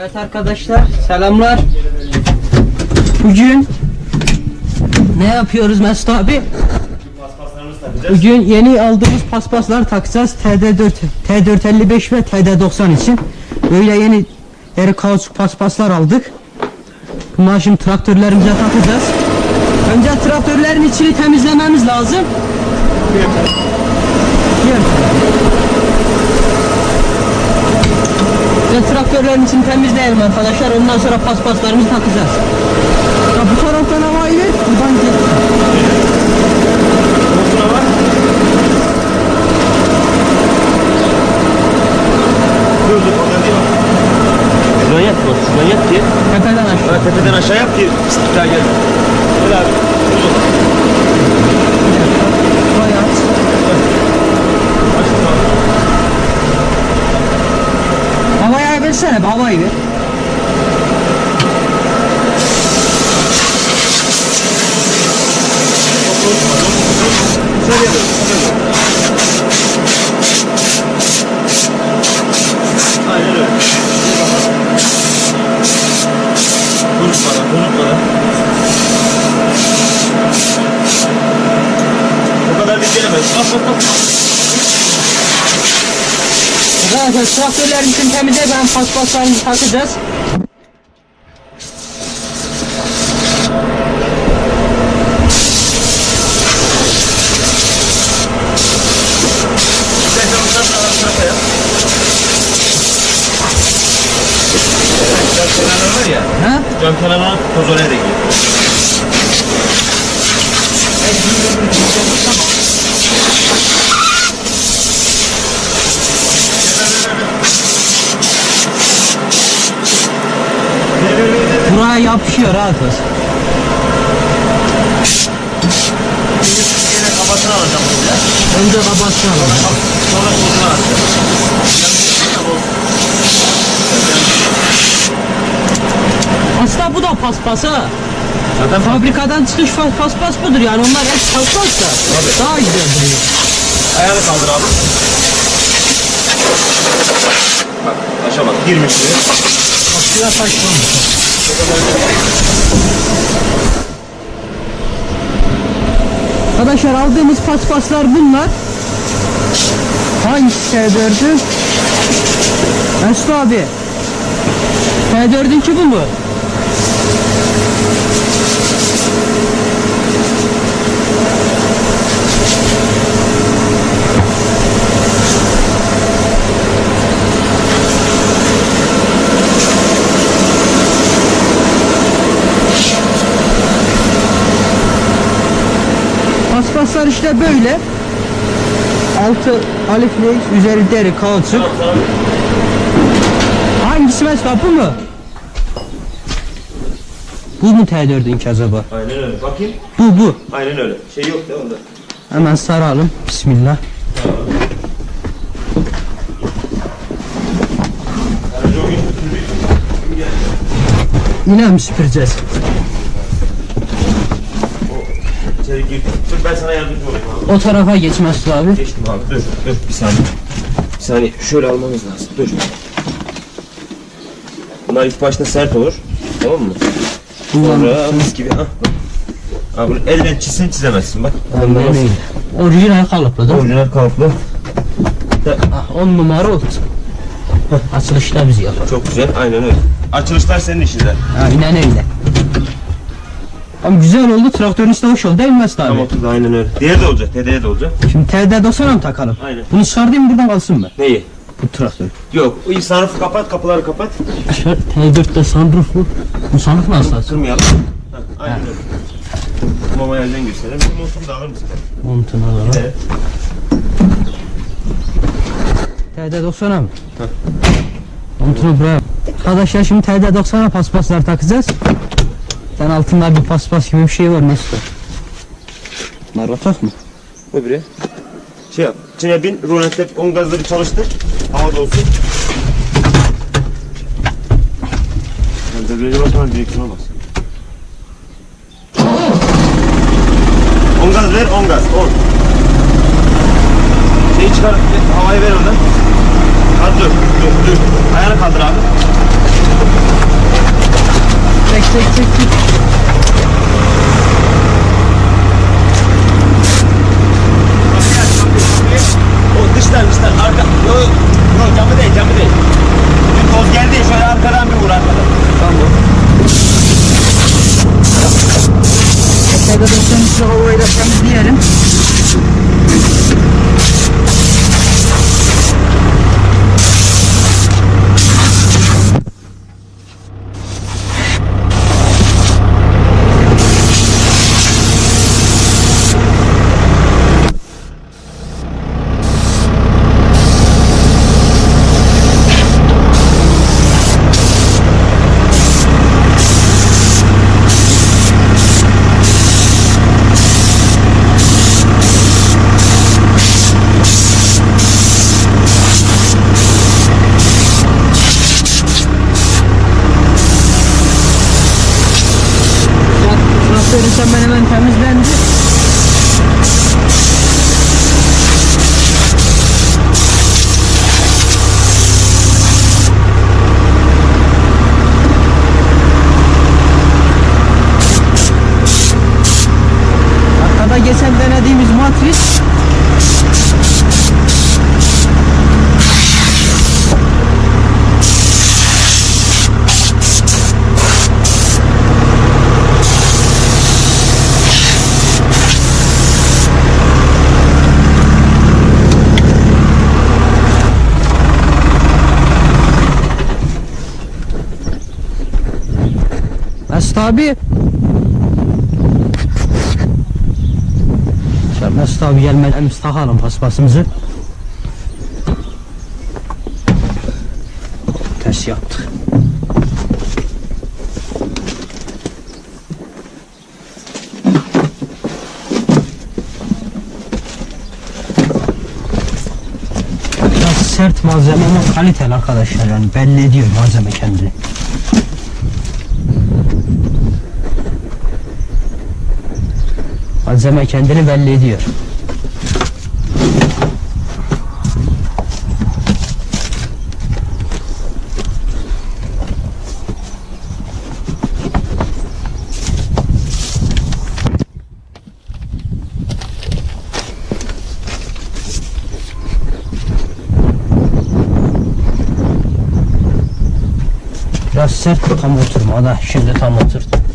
Evet arkadaşlar selamlar. Bugün ne yapıyoruz Mesut abi? Bugün yeni aldığımız paspaslar takacağız TD4, T455 ve TD90 için. Böyle yeni deri kauçuk paspaslar aldık. Bunları şimdi traktörlerimize takacağız. Önce traktörlerin içini temizlememiz lazım. Diğer Ve traktörlerin içini temizleyelim arkadaşlar. Ondan sonra paspaslarımızı takacağız. Ya bu taraftan havayı ver, buradan gel. Dur dur oradan değil bak. Şuradan yat bak. Şuradan yat ki. Tepeden aşağı. Ha, tepeden aşağı yap ki daha gel. Gel abi. Dur. Havayı aç. Açtım abi. Havayı versene, bir havayı ver. şöyle. Aynen öyle. Unutmadan, unutmadan. O kadar diklenemez. Bak bak bak. Arkadaşlar traktörlerin içini temizle, ben paspaslarımızı takacağız. Var ya. Ha? Cam kenarına toz oraya da gidiyor. Buraya yapışıyor rahat ol. Yine kafasını alacağım buraya. Önce babasını alalım. Sonra tozunu alacağım. Aslında bu da paspas ha. Zaten Fabrikadan çıkış fa- paspas budur yani onlar hep paspas da. Daha güzel duruyor. ayağını kaldır abi. Bak taşa bak girmiş buraya. Aşırı saçmalık. Arkadaşlar aldığımız paspaslar bunlar. Hangisi T4'ü? Mesut abi. T4'ünki bu mu? Paspaslar işte böyle. Altı alifli, üzeri deri, kauçuk. Hangisi mesela bu mu? Bu mu T4'ünki acaba? Aynen öyle. Bakayım. Bu bu. Aynen öyle. Şey yok da onda. Hemen saralım. Bismillah. Yine mi süpüreceğiz? Girdik. Dur ben sana yardımcı olayım abi. O tarafa geçmez abi. Geçtim abi. Dur dur bir saniye. Bir saniye. Şöyle almamız lazım. Dur. Bunlar ilk başta sert olur. Tamam mı? Sonra mis gibi. Ha. Abi bunu elden çizsen çizemezsin bak. Bunda nasıl? Orijinal kalıplı değil mi? Orijinal kalıplı. Ah, on numara oldu. Açılışta bizi yapar. Çok güzel. Aynen öyle. Açılışlar senin işinden. Aynen öyle. Ama güzel oldu. Traktörün üstü hoş oldu değil mi Mesut abi? Tam oturdu aynen öyle. Diğeri de olacak. TD'ye de olacak. Şimdi TD90'a mı takalım? Aynen. Bunu çıkarayım mı buradan kalsın mı? Neyi? Bu traktör. Yok. O sunroofu kapat. Kapıları kapat. T4'te sunrooflu. Bu sunroof nasıl açılır? Kırmayalım. Heh, aynen öyle. Mama yerden gösterelim. Bir montumu da alır mısın? Montunu alalım. Evet. TD90'a mı? Montunu buraya. Arkadaşlar şimdi TD90'a paspaslar takacağız. Sen altında bir paspas gibi bir şey var Mesut. Bunlar ortak mı? Öbürü. Şey yap. İçine bin. Rulette 10 gazları bir çalıştır. Havada olsun. Ben debriyaja basmadan direksiyona bas. 10 gaz ver 10 gaz 10. Şeyi çıkar havayı ver oradan. Hadi dur dur dur. Ayağını kaldır abi. Çek çek çek. O dıştan dıştan arka. Yo yo camı değil camı değil. Bir toz geldi ya, şöyle arkadan bir vur arkadan. Tamam. Tekrar dönsün havayı da Mesut abi. Şöyle Mesut abi gelmeden biz takalım paspasımızı. Ters yaptık. Biraz sert malzeme ama kaliteli arkadaşlar yani belli ediyor malzeme kendini. Malzeme kendini belli ediyor. Biraz sert tam oturmadı. Şimdi tam oturdu.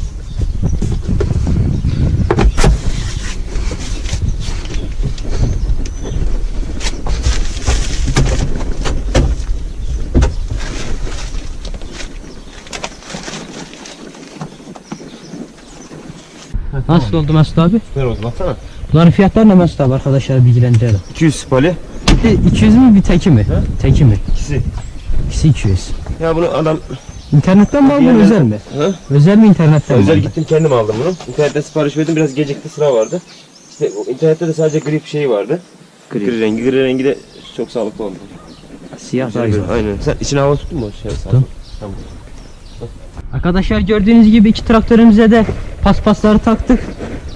Nasıl oldu Mesut abi? Ver oldu baksana. Bunların fiyatları ne Mesut abi arkadaşlar bilgilendirelim. 200 spali. Bir 200 mü bir teki mi? Teki mi? İkisi. İkisi 200. Ya bunu adam İnternetten mi aldın özel mi? Hı? Özel mi internetten mi özel aldın? gittim kendim aldım bunu. İnternetten sipariş verdim biraz gecikti sıra vardı. İşte internette de sadece gri bir şey vardı. Gri. Gri, rengi. Gri rengi de çok sağlıklı oldu. Siyah daha güzel. Aynen. Sen içine hava tuttun mu? Şey. Tuttum. Tamam. Arkadaşlar gördüğünüz gibi iki traktörümüze de paspasları taktık.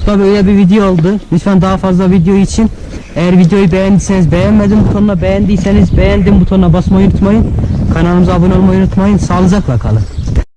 Bu da böyle bir video oldu. Lütfen daha fazla video için eğer videoyu beğendiyseniz beğenmedim butonuna beğendiyseniz beğendim butonuna basmayı unutmayın. Kanalımıza abone olmayı unutmayın. Sağlıcakla kalın.